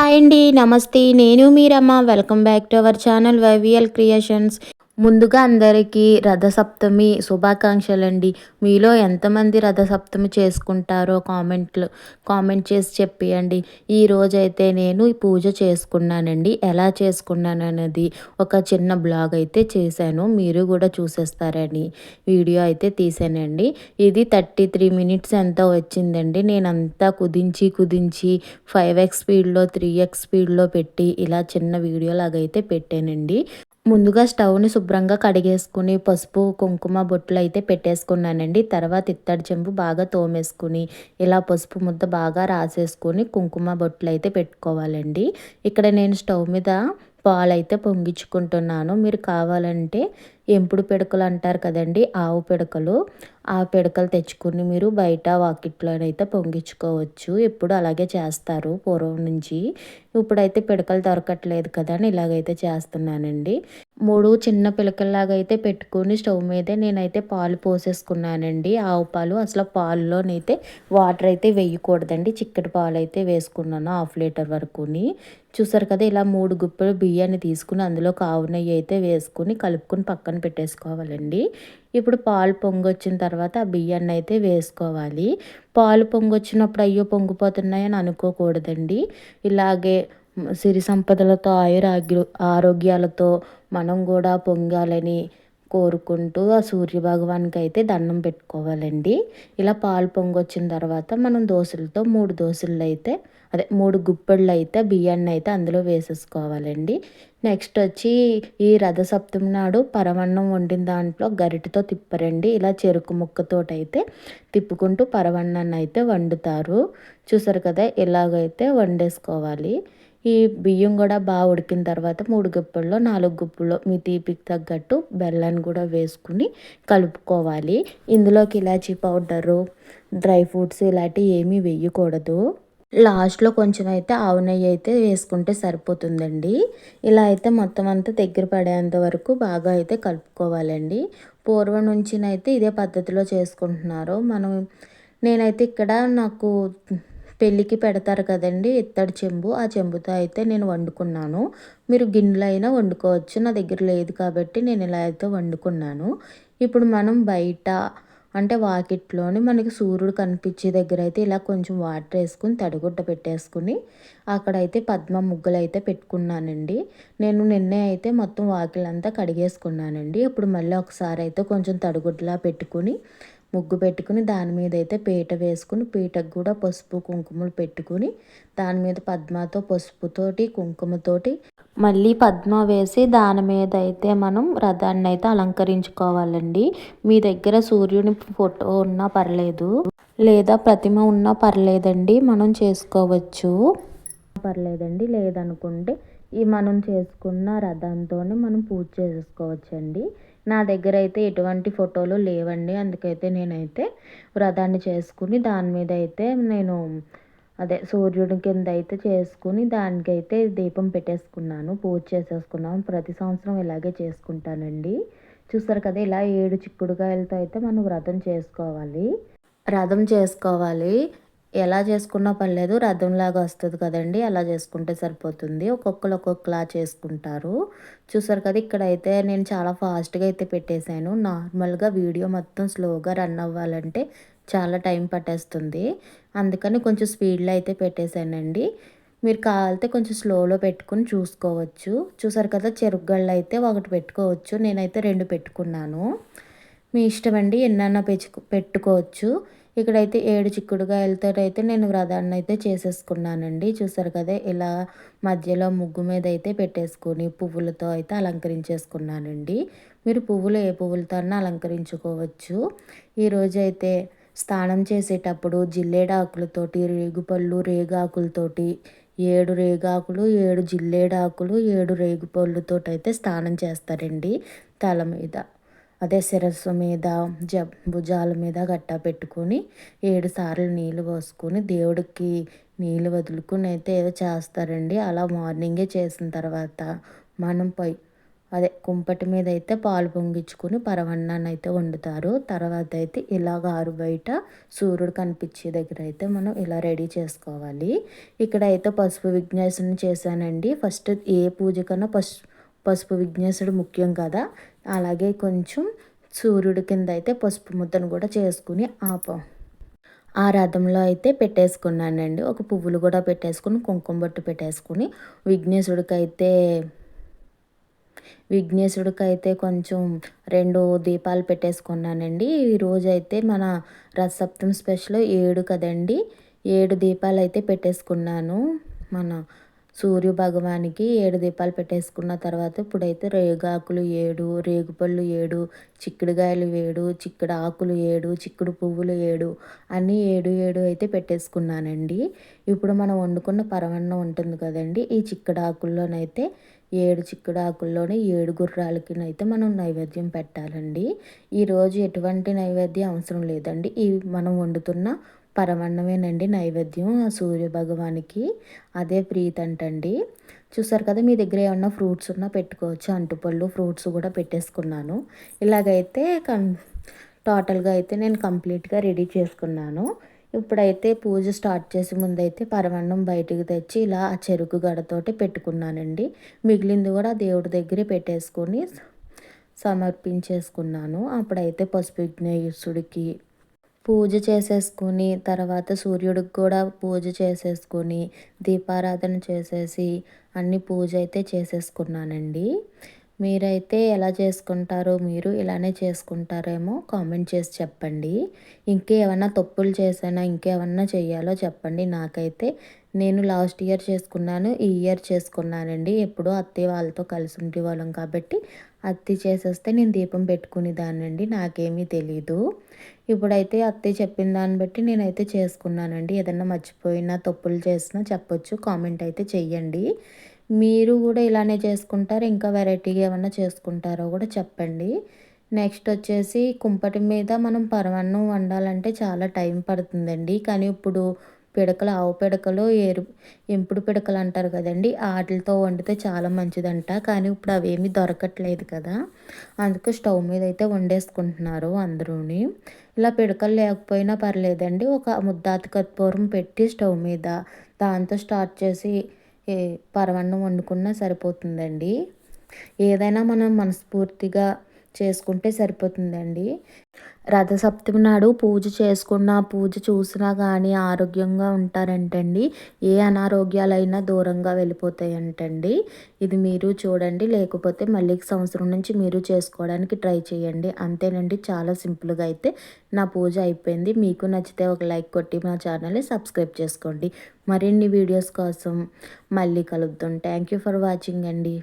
Hi అండి నమస్తే. నేను Meeramma. Welcome back to our channel YVL creations ముందుగా అందరికీ రథసప్తమి శుభాకాంక్షలు అండి మీలో ఎంతమంది రథసప్తమి చేసుకుంటారో కామెంట్లు కామెంట్ చేసి చెప్పియండి. ఈరోజైతే నేను పూజ చేసుకున్నానండి. ఎలా చేసుకున్నాను అనేది ఒక చిన్న బ్లాగ్ అయితే చేశాను. మీరు కూడా చూసేస్తారని వీడియో అయితే తీసానండి ఇది థర్టీ త్రీ మినిట్స్ ఎంత వచ్చిందండి. నేను అంతా కుదించి కుదించి ఫైవ్ ఎక్స్ స్పీడ్లో త్రీ ఎక్స్ స్పీడ్లో పెట్టి ఇలా చిన్న వీడియో లాగైతే పెట్టానండి. ముందుగా స్టవ్ని శుభ్రంగా కడిగేసుకుని పసుపు కుంకుమ బొట్లు అయితే పెట్టేసుకున్నానండి. తర్వాత ఇత్తడి చెంబు బాగా తోమేసుకుని ఇలా పసుపు ముద్ద బాగా రాసేసుకొని కుంకుమ బొట్లు అయితే పెట్టుకోవాలండి. ఇక్కడ నేను స్టవ్ మీద పాలు అయితే పొంగించుకుంటున్నాను. మీరు కావాలంటే ఎంపుడు పిడకలు అంటారు కదండి ఆవు పిడకలు. ఆ పిడకలు తెచ్చుకుని మీరు బయట వాకిట్లోనైతే పొంగించుకోవచ్చు. ఎప్పుడు అలాగే చేస్తారు పూర్వం నుంచి. ఇప్పుడైతే పిడకలు దొరకట్లేదు కదా అని ఇలాగైతే చేస్తున్నానండి. మూడు చిన్న పిలకల్లాగా అయితే పెట్టుకుని స్టవ్ మీదే నేనైతే పాలు పోసేసుకున్నానండి. ఆవు పాలు అసలు పాలులోనైతే వాటర్ అయితే వేయకూడదండి. చిక్కటి పాలు అయితే వేసుకున్నాను హాఫ్ లీటర్ వరకుని. చూసారు కదా ఇలా మూడు గుప్పలు బియ్యాన్ని తీసుకుని అందులో కావు నెయ్యి అయితే వేసుకుని కలుపుకొని పక్కన పెట్టేసుకోవాలండి. ఇప్పుడు పాలు పొంగొచ్చిన తర్వాత ఆ బియ్యాన్ని అయితే వేసుకోవాలి. పాలు పొంగొచ్చినప్పుడు అయ్యో పొంగిపోతున్నాయని అనుకోకూడదండి. ఇలాగే సిరి సంపదలతో ఆయురాగ్య ఆరోగ్యాలతో మనం కూడా పొంగాలని కోరుకుంటూ ఆ సూర్యభగవానికి అయితే దండం పెట్టుకోవాలండి. ఇలా పాలు పొంగొచ్చిన తర్వాత మనం దోశలతో మూడు దోశలు అయితే అదే మూడు గుప్పెళ్ళు అయితే బియ్యాన్ని అయితే అందులో వేసేసుకోవాలండి. నెక్స్ట్ వచ్చి ఈ రథసప్తమి నాడు పరవన్నం వండిన దాంట్లో గరిటతో తిప్పరండి. ఇలా చెరుకు ముక్కతోటైతే అయితే తిప్పుకుంటూ పరవన్నాన్ని అయితే వండుతారు. చూసారు కదా ఇలాగైతే వండేసుకోవాలి. ఈ బియ్యం కూడా బాగా ఉడికిన తర్వాత మూడు గుప్పల్లో నాలుగు గుప్పల్లో మీ తీపికి తగ్గట్టు బెల్లాన్ని కూడా వేసుకుని కలుపుకోవాలి. ఇందులోకి ఇలాచీ పౌడరు డ్రై ఫ్రూట్స్ ఇలాంటివి ఏమీ వేయకూడదు. లాస్ట్లో కొంచెం అయితే ఆవు నెయ్యి అయితే వేసుకుంటే సరిపోతుందండి. ఇలా అయితే మొత్తం అంతా దగ్గర పడేంత వరకు బాగా అయితే కలుపుకోవాలండి. పూర్వం నుంచినైతే ఇదే పద్ధతిలో చేసుకుంటున్నారు. మనం నేనైతే ఇక్కడ నాకు పెళ్ళికి పెడతారు కదండి ఇత్తడి చెంబు. ఆ చెంబుతో అయితే నేను వండుకున్నాను. మీరు గిన్నెలు అయినా వండుకోవచ్చు. నా దగ్గర లేదు కాబట్టి నేను ఇలా అయితే వండుకున్నాను. ఇప్పుడు మనం బయట అంటే వాకిట్లోని మనకి సూర్యుడు కనిపించే దగ్గర అయితే ఇలా కొంచెం వాటర్ వేసుకుని తడిగుడ్డ పెట్టేసుకుని అక్కడైతే పద్మ ముగ్గులు అయితే పెట్టుకున్నానండి. నేను నిన్నే అయితే మొత్తం వాకిలంతా కడిగేసుకున్నానండి. ఇప్పుడు మళ్ళీ ఒకసారి అయితే కొంచెం తడిగుడ్డలా పెట్టుకుని ముగ్గు పెట్టుకుని దాని మీద అయితే పీట వేసుకుని పీటకు కూడా పసుపు కుంకుమలు పెట్టుకుని దాని మీద పద్మతో పసుపుతోటి కుంకుమతోటి మళ్ళీ పద్మ వేసి దాని మీద అయితే మనం రథాన్ని అయితే అలంకరించుకోవాలండి. మీ దగ్గర సూర్యుని ఫోటో ఉన్నా పర్లేదు లేదా ప్రతిమ ఉన్నా పర్లేదండి మనం చేసుకోవచ్చు. పర్లేదండి లేదనుకుంటే ఈ మనం చేసుకున్న రథంతోనే మనం పూజ చేసుకోవచ్చండి. నా దగ్గర అయితే ఎటువంటి ఫోటోలు లేవండి. అందుకైతే నేనైతే వ్రతాన్ని చేసుకుని దాని మీద అయితే నేను అదే సూర్యుడి కింద అయితే చేసుకుని దానికైతే దీపం పెట్టేసుకున్నాను. పూజ చేసేసుకున్నాను ప్రతి సంవత్సరం ఇలాగే చేసుకుంటానండి. చూస్తారు కదా ఇలా ఏడు చిక్కుడుకాయలతో అయితే మనం వ్రతం చేసుకోవాలి. వ్రతం చేసుకోవాలి. ఎలా చేసుకున్నా పర్లేదు రథంలాగా వస్తుంది కదండి అలా చేసుకుంటే సరిపోతుంది. ఒక్కొక్కరు ఒక్కొక్కలా చేసుకుంటారు. చూసారు కదా ఇక్కడ అయితే నేను చాలా ఫాస్ట్గా అయితే పెట్టేశాను. నార్మల్గా వీడియో మొత్తం స్లోగా రన్ అవ్వాలంటే చాలా టైం పట్టేస్తుంది. అందుకని కొంచెం స్పీడ్లో అయితే పెట్టేశానండి. మీరు కావాలితే కొంచెం స్లోలో పెట్టుకుని చూసుకోవచ్చు. చూసారు కదా చెరుగ్గళ్ళు అయితే ఒకటి పెట్టుకోవచ్చు. నేనైతే రెండు పెట్టుకున్నాను. మీ ఇష్టం అండి ఎన్నైనా పెట్టుకోవచ్చు. ఇక్కడైతే ఏడు చిక్కుడుకాయలతో అయితే నేను వ్రతాన్ని అయితే చేసేసుకున్నానండి. చూసారు కదా ఇలా మధ్యలో ముగ్గు మీద అయితే పెట్టేసుకొని పువ్వులతో అయితే అలంకరించేసుకున్నానండి. మీరు పువ్వులు ఏ పువ్వులతో అన్నా అలంకరించుకోవచ్చు ఈరోజు అయితే స్నానం చేసేటప్పుడు జిల్లేడాకులతోటి రేగుపళ్ళు రేగాకులతోటి ఏడు రేగాకులు ఏడు జిల్లేడాకులు ఏడు రేగుపళ్ళుతోటి అయితే స్నానం చేస్తారండి తల మీద. అదే శిరస్సు మీద జ భుజాల మీద గట్టా పెట్టుకొని ఏడు సార్లు నీళ్ళు పోసుకొని దేవుడికి నీళ్ళు వదులుకుని అయితే ఏదో చేస్తారండి. అలా మార్నింగే చేసిన తర్వాత మనం పై అదే కుంపటి మీద అయితే పాలు పొంగించుకుని పరవన్నాన్ని అయితే వండుతారు. తర్వాత అయితే ఇలాగ ఆరు బయట సూర్యుడు కనిపించే దగ్గర అయితే మనం ఇలా రెడీ చేసుకోవాలి. ఇక్కడ అయితే పసుపు విఘ్నేశ్వరుని చేశానండి. ఫస్ట్ ఏ పూజ కన్నా పసుపు పసుపు విఘ్నేశ్వరుడు ముఖ్యం కదా. అలాగే కొంచెం సూర్యుడి కింద అయితే పసుపు ముద్దను కూడా చేసుకుని ఆప. ఆ రథంలో అయితే పెట్టేసుకున్నానండి. ఒక పువ్వులు కూడా పెట్టేసుకుని కుంకుమ బొట్టు పెట్టేసుకుని విఘ్నేశ్వరుడికి అయితే విఘ్నేశుడికి అయితే కొంచెం రెండు దీపాలు పెట్టేసుకున్నానండి. ఈరోజు అయితే మన రథసప్తమి స్పెషల్ ఏడు కదండి. ఏడు దీపాలు అయితే పెట్టేసుకున్నాను మన సూర్య భగవానికి ఏడు దీపాలు పెట్టేసుకున్న తర్వాత ఇప్పుడైతే రేగాకులు ఏడు రేగుపళ్ళు ఏడు చిక్కుడుగాయలు ఏడు చిక్కుడు ఆకులు ఏడు చిక్కుడు పువ్వులు ఏడు అన్నీ ఏడు ఏడు అయితే పెట్టేసుకున్నానండి. ఇప్పుడు మనం వండుకున్న పరవన్నం ఉంటుంది కదండి ఈ చిక్కుడు ఆకుల్లోనైతే ఏడు చిక్కుడు ఆకుల్లోనే ఏడు గుర్రాలకినైతే మనం నైవేద్యం పెట్టాలండి. ఈరోజు ఎటువంటి నైవేద్యం అవసరం లేదండి. ఈ మనం వండుతున్న పరమన్నమేనండి నైవేద్యం ఆ సూర్య భగవానికి అదే ప్రీతి అంటండి చూసారు కదా మీ దగ్గర ఏమన్నా ఫ్రూట్స్ ఉన్నా పెట్టుకోవచ్చు. అంటుపళ్ళు ఫ్రూట్స్ కూడా పెట్టేసుకున్నాను. ఇలాగైతే కన్ టోటల్గా అయితే నేను కంప్లీట్గా రెడీ చేసుకున్నాను. ఇప్పుడైతే పూజ స్టార్ట్ చేసే ముందైతే పరమన్నం బయటికి తెచ్చి ఇలా ఆ చెరుకు గడతోటి పెట్టుకున్నానండి. మిగిలింది కూడా దేవుడి దగ్గరే పెట్టేసుకొని సమర్పించేసుకున్నాను. అప్పుడైతే పసుపు విఘ్నేశ్వరుడికి పూజ చేసేసుకొని తర్వాత సూర్యుడికి కూడా పూజ చేసేసుకొని దీపారాధన చేసేసి అన్ని పూజ అయితే చేసేసుకున్నానండి. మీరైతే ఎలా చేసుకుంటారో మీరు ఇలానే చేసుకుంటారేమో కామెంట్ చేసి చెప్పండి. ఇంకేమన్నా తప్పులు చేసానా ఇంకేమన్నా చేయాలో చెప్పండి. నాకైతే నేను లాస్ట్ ఇయర్ చేసుకున్నాను ఈ ఇయర్ చేసుకున్నానండి. ఎప్పుడూ అత్తయ్య వాళ్ళతో కలిసి ఉండేవాళ్ళం కాబట్టి అత్తి చేసేస్తే నేను దీపం పెట్టుకునేదానండి నాకేమీ తెలీదు. ఇప్పుడైతే అత్తే చెప్పిన దాన్ని బట్టి నేనైతే చేసుకున్నానండి. ఏదన్నా మర్చిపోయినా తప్పులు చేసినా చెప్పొచ్చు కామెంట్ అయితే చెయ్యండి. మీరు కూడా ఇలానే చేసుకుంటారు? ఇంకా వెరైటీగా ఏమన్నా చేసుకుంటారో కూడా చెప్పండి. నెక్స్ట్ వచ్చేసి కుంపటి మీద మనం పరమాన్నం వండాలంటే చాలా టైం పడుతుందండి. కానీ ఇప్పుడు పిడకలు ఆవు పిడకలు ఎరు ఎంపుడు పిడకలు అంటారు కదండి. వాటితో వండితే చాలా మంచిదంట. కానీ ఇప్పుడు అవేమీ దొరకట్లేదు కదా. అందుకు స్టవ్ మీద అయితే వండేసుకుంటున్నారు అందరూని. ఇలా పిడకలు లేకపోయినా పర్లేదండి. ఒక ముద్దాతి కర్పూరం పెట్టి స్టవ్ మీద దాంతో స్టార్ట్ చేసి పరవన్నం వండుకున్నా సరిపోతుందండి. ఏదైనా మనం మనస్ఫూర్తిగా చేసుకుంటే సరిపోతుందండి. రథసప్తమి నాడు పూజ చేసుకున్న పూజ చూసినా కానీ ఆరోగ్యంగా ఉంటారంటండి. ఏ అనారోగ్యాలైనా దూరంగా వెళ్ళిపోతాయంటండి. ఇది మీరు చూడండి లేకపోతే మళ్ళీ సంవత్సరం నుంచి మీరు చేసుకోవడానికి ట్రై చేయండి. అంతేనండి చాలా సింపుల్గా అయితే నా పూజ అయిపోయింది. మీకు నచ్చితే ఒక లైక్ కొట్టి మా ఛానల్ని సబ్స్క్రైబ్ చేసుకోండి. మరిన్ని వీడియోస్ కోసం మళ్ళీ కలుద్దాం. థ్యాంక్ యూ ఫర్ వాచింగ్ అండి.